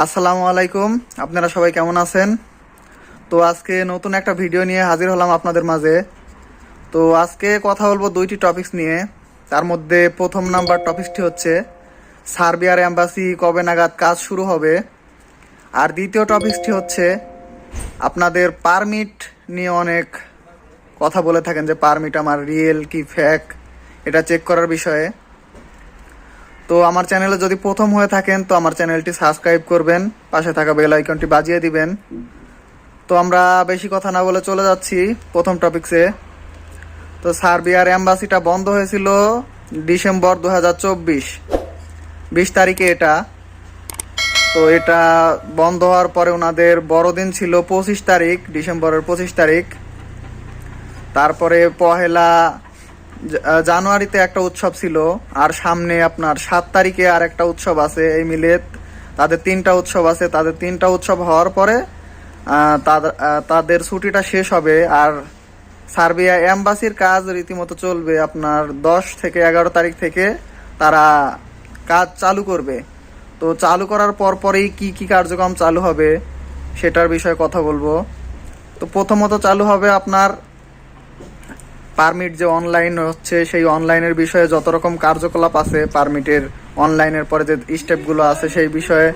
আসসালামু আলাইকুম। আপনারা সবাই কেমন আছেন? তো আজকে নতুন একটা ভিডিও নিয়ে হাজির হলাম আপনাদের মাঝে। তো আজকে কথা বলব দুইটি টপিকস নিয়ে। তার মধ্যে প্রথম নাম্বার টপিকসটি হচ্ছে, সার্বিয়ার অ্যাম্বাসি কবে নাগাদ কাজ শুরু হবে? আর দ্বিতীয় টপিকসটি হচ্ছে, আপনাদের পারমিট নিয়ে অনেক কথা বলে থাকেন যে পারমিট আমার রিয়েল কি ফ্যাক এটা চেক করার বিষয়ে। তো আমার চ্যানেলে যদি প্রথম হয়ে থাকেন, তো আমার চ্যানেলটি সাবস্ক্রাইব করবেন, পাশে থাকা বেল আইকনটি বাজিয়ে দিবেন। তো আমরা বেশি কথা না বলে চলে যাচ্ছি প্রথম টপিকসে তো সার্বিয়ার অ্যাম্বাসিটা বন্ধ হয়েছিল ডিসেম্বর দু হাজার চব্বিশ। বিশ তারিখে এটা। তো এটা বন্ধ হওয়ার পরে ওনাদের বড়দিন ছিল পঁচিশ তারিখ, ডিসেম্বরের পঁচিশ তারিখ। তারপরে পহেলা জানুয়ারিতে একটা উৎসব ছিল, আর সামনে আপনার সাত তারিখে আর একটা উৎসব আছে এই মিলে তাদের তিনটা উৎসব আছে, তাদের তিনটা উৎসব হওয়ার পরে তাদের ছুটিটা শেষ হবে, আর সার্বিয়া এম্বাসির কাজ রীতিমতো চলবে আপনার দশ থেকে এগারো তারিখ থেকে তারা কাজ চালু করবে। তো চালু করার পর পরেই কি কি কার্যক্রম চালু হবে, সেটার বিষয়ে কথা বলব। তো প্রথমত চালু হবে আপনার পারমিট যে অনলাইন হচ্ছে, সেই অনলাইনের বিষয়ে যত রকম কার্যকলাপ আছে পারমিটের অনলাইনের পরে যে স্টেপগুলো আছে, সেই বিষয়ে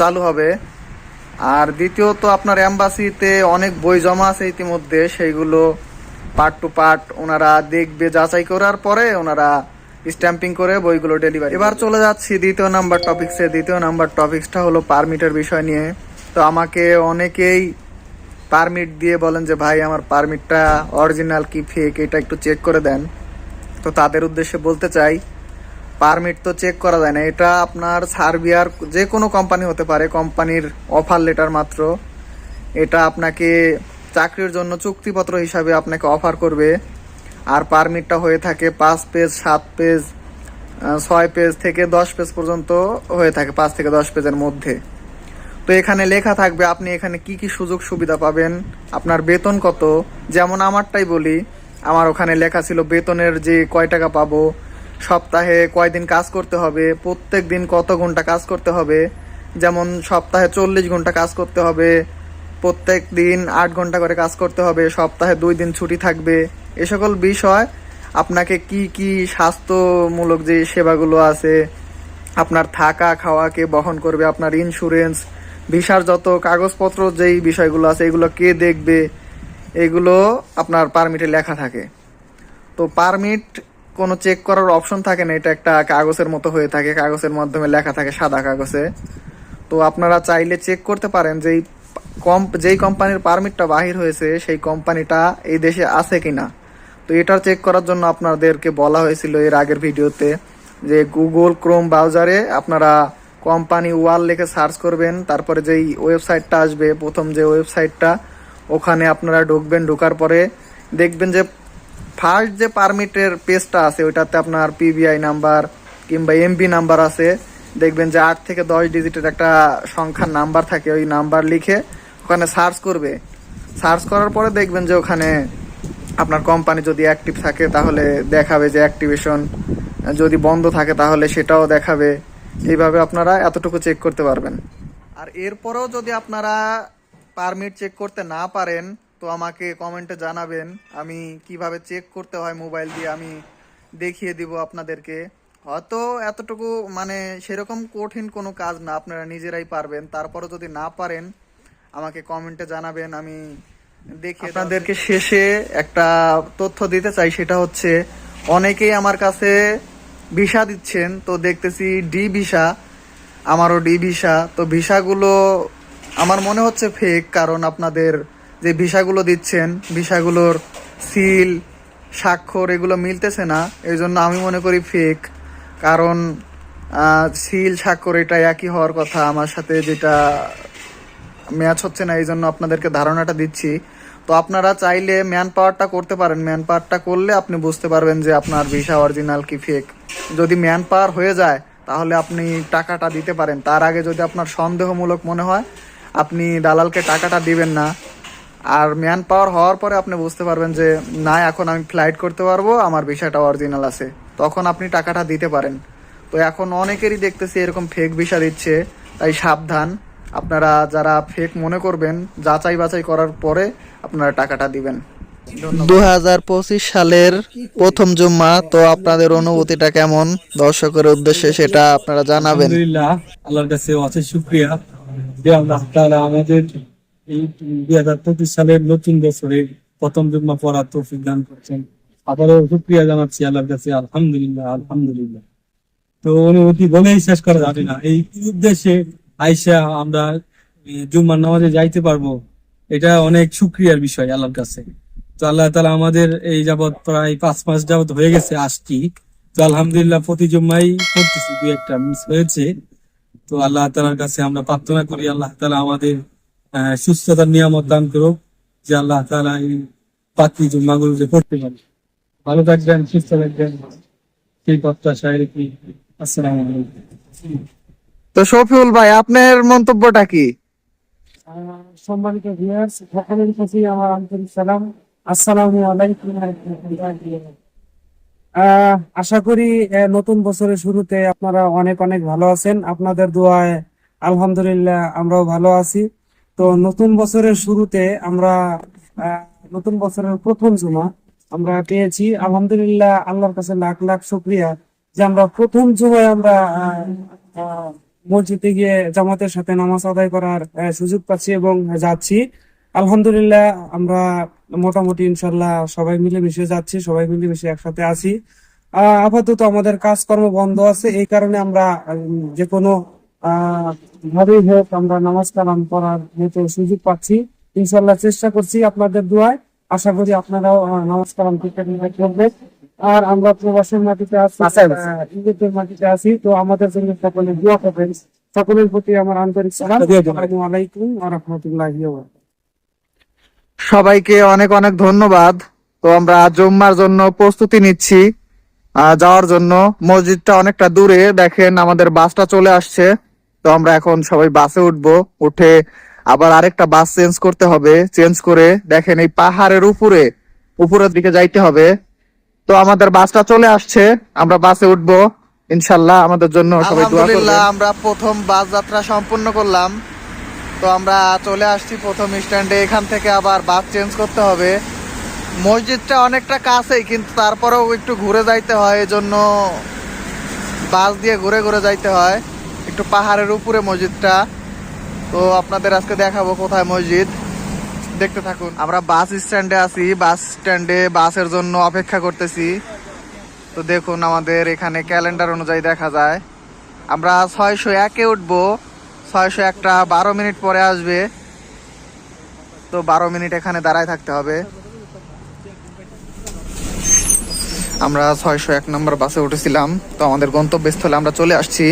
চালু হবে। আর দ্বিতীয়ত, আপনার অ্যাম্বাসিতে অনেক বই জমা আছে ইতিমধ্যে, সেইগুলো পার্ট টু পার্ট ওনারা দেখবে, যাচাই করার পরে ওনারা স্ট্যাম্পিং করে বইগুলো ডেলিভারি এবার চলে যাচ্ছি দ্বিতীয় নাম্বার টপিক্সে দ্বিতীয় নাম্বার টপিক্সটা হলো পারমিটের বিষয় নিয়ে। তো আমাকে অনেকেই পারমিট দিয়ে বলেন যে, ভাই, আমার পারমিটটা অরিজিনাল কি ফেক এটা একটু চেক করে দেন। তো তাদের উদ্দেশ্যে বলতে চাই পারমিট তো চেক করা যায় না। এটা আপনার সার্বিয়ার যে কোনো কোম্পানি হতে পারে কোম্পানির অফার লেটার মাত্র। এটা আপনাকে চাকরির জন্য চুক্তিপত্র হিসাবে আপনাকে অফার করবে। আর পারমিটটা হয়ে থাকে পাঁচ পেজ সাত পেজ ছয় পেজ থেকে দশ পেজ পর্যন্ত হয়ে থাকে, পাঁচ থেকে দশ পেজের মধ্যে। তো এখানে লেখা থাকবে, আপনি এখানে কি কি সুযোগ সুবিধা পাবেন? আপনার বেতন কত? যেমন আমারটাই বলি, আমার ওখানে লেখা ছিল, বেতনের যে কয় টাকা পাবো, সপ্তাহে কয়দিন কাজ করতে হবে, প্রত্যেক দিন কত ঘণ্টা কাজ করতে হবে? যেমন সপ্তাহে চল্লিশ ঘণ্টা কাজ করতে হবে, প্রত্যেক দিন আট ঘণ্টা করে কাজ করতে হবে, সপ্তাহে দুই দিন ছুটি থাকবে। এ সকল বিষয়, আপনাকে কি কি স্বাস্থ্যমূলক যে সেবাগুলো আছে, আপনার থাকা খাওয়াকে বহন করবে, আপনার ইন্স্যুরেন্স ভিসার যত কাগজপত্র যেই বিষয়গুলো আছে, এগুলো কে দেখবে, এগুলো আপনার পারমিটে লেখা থাকে। তো পারমিট কোনো চেক করার অপশন থাকে না, এটা একটা কাগজের মতো হয়ে থাকে, কাগজের মাধ্যমে লেখা থাকে সাদা কাগজে। তো আপনারা চাইলে চেক করতে পারেন যে এই কম যেই কোম্পানির পারমিটটা বাহির হয়েছে, সেই কোম্পানিটা এই দেশে আছে কি না তো এটা চেক করার জন্য আপনাদেরকে বলা হয়েছিল এর আগের ভিডিওতে যে গুগল ক্রোম ব্রাউজারে আপনারা কোম্পানি ওয়াল লিখে সার্চ করবেন, তারপরে যেই ওয়েবসাইটটা আসবে, প্রথম যে ওয়েবসাইটটা, ওখানে আপনারা ঢুকবেন, ঢোকার পরে দেখবেন যে ফার্স্ট যে পারমিটের পেজটা আছে, ওইটাতে আপনার পিবিআই নাম্বার কিংবা এমবি নাম্বার আছে, দেখবেন যে আট থেকে দশ ডিজিটের একটা সংখ্যার নাম্বার থাকে, ওই নাম্বার লিখে ওখানে সার্চ করবে। সার্চ করার পরে দেখবেন যে ওখানে আপনার কোম্পানি যদি অ্যাক্টিভ থাকে, তাহলে দেখাবে যে অ্যাক্টিভেশন যদি বন্ধ থাকে, তাহলে সেটাও দেখাবে। এইভাবে আপনারা এতটুকু চেক করতে পারবেন। আর এরপরেও যদি আপনারা পারমিট চেক করতে না পারেন তো আমাকে কমেন্টে জানাবেন আমি কীভাবে চেক করতে হয় মোবাইল দিয়ে আমি দেখিয়ে দিব আপনাদেরকে। হয়তো এতটুকু মানে সেরকম কঠিন কোনো কাজ না আপনারা নিজেরাই পারবেন। তারপরও যদি না পারেন আমাকে কমেন্টে জানাবেন আমি দেখি আপনাদেরকে শেষে একটা তথ্য দিতে চাই সেটা হচ্ছে অনেকেই আমার কাছে ভিসা দিচ্ছেন, তো দেখতেছি ডি ভিসা, আমারও ডি ভিসা, তো ভিসাগুলো আমার মনে হচ্ছে ফেক কারণ আপনাদের যে ভিসাগুলো দিচ্ছেন, ভিসাগুলোর সিল স্বাক্ষর এগুলো মিলতেছে না, এই জন্য আমি মনে করি ফেক কারণ সিল স্বাক্ষর এটা একই হওয়ার কথা, আমার সাথে যেটা ম্যাচ হচ্ছে না, এই জন্য আপনাদেরকে ধারণাটা দিচ্ছি। তো আপনারা চাইলে ম্যান পাওয়ারটা করতে পারেন। ম্যান পাওয়ারটা করলে আপনি বুঝতে পারবেন যে আপনার ভিসা অরিজিনাল কি ফেক যদি ম্যান পাওয়ার হয়ে যায়, তাহলে আপনি টাকাটা দিতে পারেন। তার আগে যদি আপনার সন্দেহমূলক মনে হয়, আপনি দালালকে টাকাটা দিবেন না। আর ম্যান পাওয়ার হওয়ার পরে আপনি বুঝতে পারবেন যে, না, এখন আমি ফ্লাইট করতে পারব, আমার ভিসাটা অরিজিনাল আছে। তখন আপনি টাকাটা দিতে পারেন। তো এখন অনেকেরই দেখতেছি এরকম ফেক ভিসা দিচ্ছে, তাই সাবধান। আপনারা যারা ফেক মনে করবেন যাচাই বাছাই করার পরে আপনারা টাকাটা দিবেন। দু হাজার পঁচিশ সালের প্রথম জুম্মা তো আপনাদের অনুভূতিটা কেমন? দর্শকের উদ্দেশ্যে সেটা আপনারা জানাবেন। আলহামদুলিল্লাহ আল্লাহর কাছে অশেষ শুক্রিয়া। যে আল্লাহ তাআলা আমাদের এই দুই হাজার পঁচিশ সালের নতুন বছরে প্রথম জুম্মা পড়ার তৌফিক দান করছেন। আবারও শুক্রিয়া জানাচ্ছি আল্লাহর কাছে আলহামদুলিল্লাহ আলহামদুলিল্লাহ। তো অনুভূতি বলেই শেষ করা যাবে না। এই উদ্দেশ্যে আইসা আমরা জুম্মার নামাজে যাইতে পারব। এটা অনেক শুক্রিয়ার বিষয় আল্লাহর কাছে। তো আল্লাহ তালা আমাদের এই যাবৎ প্রায় পাঁচ মাস যাবৎ হয়ে গেছে আসছি। তো আলহামদুলিল্লাহ প্রতি জুম্মাই করতেছি দু একটা মিস হয়েছে। তো আল্লাহ তালার কাছে আমরা প্রার্থনা করি, আল্লাহ তালা আমাদের সুস্থতার নিয়ামত দান করুক, যে আল্লাহ তালা এই বাকি জুম্মাগুলো যে পড়তে পারি। ভালো থাকবেন, সুস্থ থাকবেন। সেই প্রত্যাশায় রেখে আসসালামু তো শফিউল ভাই, আপনার মন্তব্যটা কি? সম্মানিত ভিউয়ার্স সকলের কাছে আমার আন্তরিক সালাম। আসসালামু আলাইকুম আশা করি নতুন বছরের শুরুতে আপনারা অনেক অনেক ভালো আছেন। আপনাদের দোয়ায় আলহামদুলিল্লাহ আমরাও ভালো আছি। তো নতুন বছরের শুরুতে আমরা নতুন বছরের প্রথম জুমা আমরা পেয়েছি। আলহামদুলিল্লাহ, আল্লাহর কাছে লাখ লাখ শুক্রিয়া যে আমরা প্রথম জুমায় আমরা মসজিদে গিয়ে জামাতের সাথে নামাজ আদায় করার সুযোগ পাচ্ছি এবং যাচ্ছি। আলহামদুলিল্লাহ, আমরা মোটামুটি ইনশাল্লাহ সবাই মিলেমিশে যাচ্ছি, সবাই মিলেমিশে একসাথে আছি। আপাতত আমাদের কাজকর্ম বন্ধ আছে, এই কারণে আমরা যে কোনো ভাবেই হোক আমরা নামাজ কালাম করার মতো সুযোগ পাচ্ছি। ইনশাল্লাহ চেষ্টা করছি আপনাদের দোয়ায়। আশা করি আপনারাও নামাজ কালাম করবেন আর আমরা প্রবাসের মাটিতে আছি ইংরেজদের মাটিতে আছি তো আমাদের জন্য সকলে দোয়া করবেন। সকলের প্রতি আমার আন্তরিক সালাম। আলাইকুম রাহমাতুল্লাহি সবাইকে অনেক অনেক ধন্যবাদ। তো আমরা জুম্মার জন্য প্রস্তুতি নিচ্ছি যাওয়ার জন্য। মসজিদটা অনেকটা দূরে দেখেন আমাদের বাসটা চলে আসছে। তো আমরা এখন সবাই বাসে উঠবো উঠে আবার আরেকটা বাস চেঞ্জ করতে হবে চেঞ্জ করে দেখেন এই পাহাড়ের উপরে উপরের দিকে যাইতে হবে। তো আমাদের বাসটা চলে আসছে। আমরা বাসে উঠবো। ইনশাল্লাহ আমাদের জন্য সবাই দোয়া করবেন। আমরা প্রথম বাস যাত্রা সম্পূর্ণ করলাম। তো আমরা চলে আসছি প্রথম স্ট্যান্ডে। এখান থেকে আবার বাস চেঞ্জ করতে হবে। মসজিদটা অনেকটা কাছেই, কিন্তু তারপরেও একটু ঘুরে যাইতে হয়। এজন্য বাস দিয়ে ঘুরে ঘুরে যাইতে হয়। একটু পাহাড়ের উপরে মসজিদটা। তো আপনাদের আজকে দেখাবো কোথায় মসজিদ। দেখতে থাকুন। আমরা বাস স্ট্যান্ডে আছি, বাস স্ট্যান্ডে বাসের জন্য অপেক্ষা করতেছি। তো দেখুন আমাদের এখানে ক্যালেন্ডার অনুযায়ী দেখা যায়। আমরা ছয়শো একে উঠবো, ছয়শো একটা বারো মিনিট পরে আসবে। তো বারো মিনিট এখানে দাঁড়ায় থাকতে হবে। আমরা ছয়শো এক নম্বর বাসে উঠেছিলাম। তো আমাদের গন্তব্যস্থলে আমরা চলে আসছি।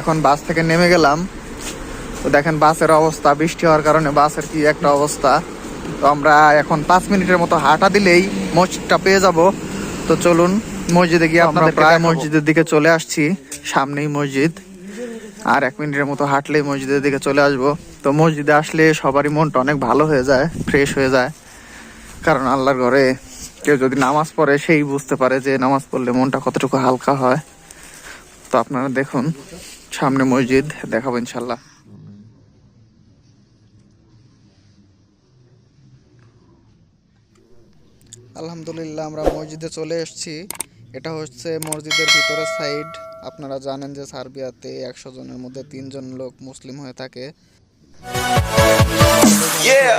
এখন বাস থেকে নেমে গেলাম। তো দেখেন বাসের অবস্থা, বৃষ্টি হওয়ার কারণে বাসের কি একটা অবস্থা। তো আমরা এখন পাঁচ মিনিটের মতো হাঁটা দিলেই মসজিদটা পেয়ে যাব। তো চলুন মসজিদে গিয়ে আমরা প্রায় মসজিদের দিকে চলে আসছি সামনেই মসজিদ। আর এক মিনিটের মতো হাঁটলেই মসজিদের দিকে চলে আসব। তো মসজিদে আসলে সবারই মনটা অনেক ভালো হয়ে যায় ফ্রেশ হয়ে যায়। কারণ আল্লাহর ঘরে কেউ যদি নামাজ পড়ে সেই বুঝতে পারে যে নামাজ পড়লে মনটা কতটুকু হালকা হয়। তো আপনারা দেখুন সামনে মসজিদ দেখাবো ইনশাল্লাহ আলহামদুলিল্লাহ, আমরা মসজিদে চলে এসেছি। এটা হচ্ছে মসজিদের ভিতরের সাইড। আপনারা জানেন যে সার্বিয়াতে একশো জনের মধ্যে তিনজন লোক মুসলিম হয়ে থাকে। Yeah.